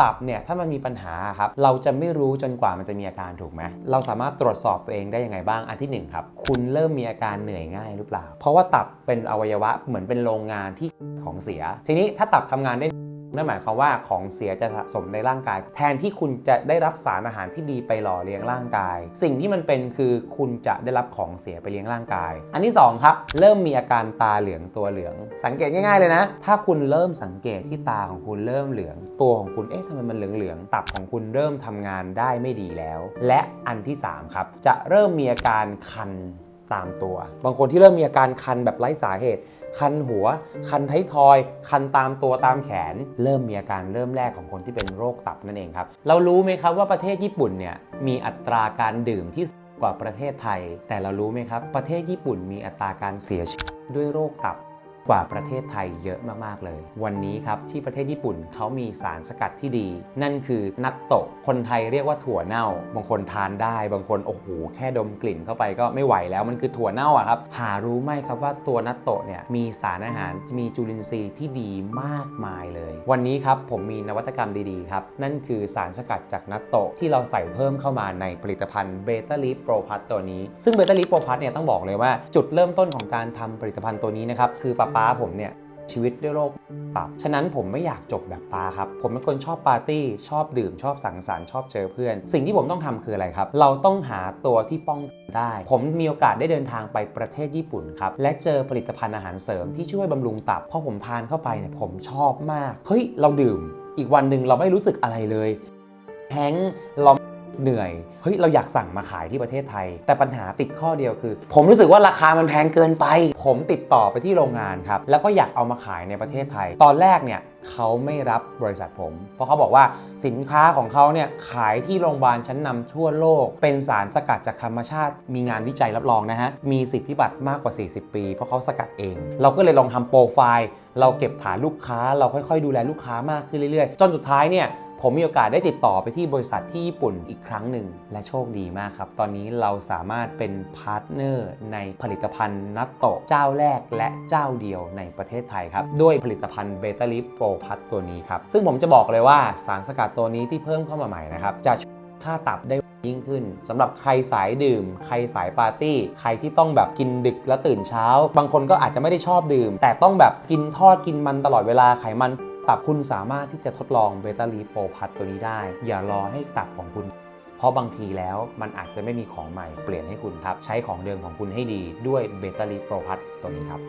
ตับเนี่ยถ้ามันมีปัญหาครับเราจะไม่รู้จนกว่ามันจะมีอาการถูกไหมเราสามารถตรวจสอบตัวเองได้ยังไงบ้างอันที่หนึ่งครับคุณเริ่มมีอาการเหนื่อยง่ายหรือเปล่า เพราะว่าตับเป็นอวัยวะเหมือนเป็นโรงงานที่ของเสีย ทีนี้ถ้าตับทำงานได้ นั่นหมายความว่าของเสียจะสะสมในร่างกาย แทนที่คุณจะได้รับสารอาหารที่ดีไปหล่อเลี้ยงร่างกาย สิ่งที่มันเป็นคือคุณจะได้รับของเสียไปเลี้ยงร่างกาย อันที่สองครับเริ่มมีอาการตาเหลืองตัวเหลือง สังเกตง่ายๆเลยนะ ถ้าคุณเริ่มสังเกตที่ตาของคุณเริ่มเหลือง ตัวของคุณเอ๊ะทำไมมันเหลืองๆตับของคุณเริ่มทำงานได้ไม่ดีแล้ว และอันที่สามครับจะเริ่มมีอาการคัน ตามตัว บางคนที่เริ่มมีอาการคันแบบไร้สาเหตุ คันหัว คันไททอย คันตามตัวตามแขน เริ่มมีอาการเริ่มแรกของคนที่เป็นโรคตับนั่นเองครับ เรารู้ไหมครับว่าประเทศญี่ปุ่นเนี่ยมีอัตราการดื่มที่สูงกว่าประเทศไทย แต่เรารู้ไหมครับ ประเทศญี่ปุ่นมีอัตราการเสียชีวิตด้วยโรคตับ กว่าประเทศไทยเยอะมาก ๆ เลย วันนี้ครับที่ประเทศญี่ปุ่นเขามีสารสกัดที่ดี นั่นคือนัตโตะคนไทยเรียกว่าถั่วเน่า บางคนทานได้ บางคนโอ้โหแค่ดมกลิ่นเข้าไปก็ไม่ไหวแล้วมันคือถั่วเน่าอะครับ หารู้ไหมครับว่าตัวนัตโตะเนี่ยมีสารอาหารมีจุลินทรีย์ที่ดีมากมายเลย วันนี้ครับผมมีนวัตกรรมดีๆครับนั่นคือสารสกัดจากนัตโตะที่เราใส่เพิ่มเข้ามาในผลิตภัณฑ์เบต้าลีฟโปรพัทตัวนี้ซึ่งเบต้าลีฟโปรพัทเนี่ยต้องบอกเลยว่าจุดเริ่มต้นของการทำผลิตภัณฑ์ตัวนี้นะครับคือป้าป้าผมเนี่ยชีวิตด้วยโรคตับ ฉะนั้นผมไม่อยากจบแบบปาครับ ผมเป็นคนชอบปาร์ตี้ ชอบดื่ม ชอบสังสรรค์ ชอบเจอเพื่อน สิ่งที่ผมต้องทำคืออะไรครับ เราต้องหาตัวที่ป้องกันได้ ผมมีโอกาสได้เดินทางไปประเทศญี่ปุ่นครับ และเจอผลิตภัณฑ์อาหารเสริมที่ช่วยบำรุงตับ พอผมทานเข้าไปเนี่ยผมชอบมาก เฮ้ย เราดื่ม อีกวันหนึ่งเราไม่รู้สึกอะไรเลย แฮงเรา เหนื่อยเฮ้ยเราอยากสั่งมาขายที่ประเทศไทย แต่ปัญหาติดข้อเดียวคือ ผมรู้สึกว่าราคามันแพงเกินไป ผมติดต่อไปที่โรงงานครับแล้วก็อยากเอามาขายในประเทศไทย ตอนแรกเนี่ยเขาไม่รับบริษัทผม เพราะเขาบอกว่าสินค้าของเขาเนี่ยขายที่โรงพยาบาลชั้นนำทั่วโลก เป็นสารสกัดจากธรรมชาติ มีงานวิจัยรับรองนะฮะ มีสิทธิบัตรมากกว่า 40 ปี เพราะเขาสกัดเอง เราก็เลยลองทำโปรไฟล์ เราเก็บฐานลูกค้า เราค่อยๆ ดูแลลูกค้ามากขึ้นเรื่อยๆ จนสุดท้ายเนี่ย ผมมีโอกาสได้ติดต่อไปที่บริษัทที่ญี่ปุ่นอีกครั้งหนึ่ง และโชคดีมากครับ ตอนนี้เราสามารถเป็นพาร์ทเนอร์ในผลิตภัณฑ์นัตโตะเจ้าแรกและเจ้าเดียวในประเทศไทยครับ ด้วยผลิตภัณฑ์เบต้าลิฟโปรพัทตัวนี้ครับ ซึ่งผมจะบอกเลยว่าสารสกัดตัวนี้ที่เพิ่มเข้ามาใหม่นะครับจะช่วยค่าตับได้ยิ่งขึ้นสำหรับใครสายดื่ม ใครสายปาร์ตี้ ใครที่ต้องแบบกินดึกแล้วตื่นเช้า บางคนก็อาจจะไม่ได้ชอบดื่ม แต่ต้องแบบกินทอดกินมันตลอดเวลาไขมัน ตับคุณสามารถที่จะทดลองเบต้าลีโปพัทตัวนี้ได้ อย่ารอให้ตับของคุณ เพราะบางทีแล้วมันอาจจะไม่มีของใหม่เปลี่ยนให้คุณครับ ใช้ของเดิมของคุณให้ดีด้วยเบต้าลีโปรพัทตัวนี้ครับ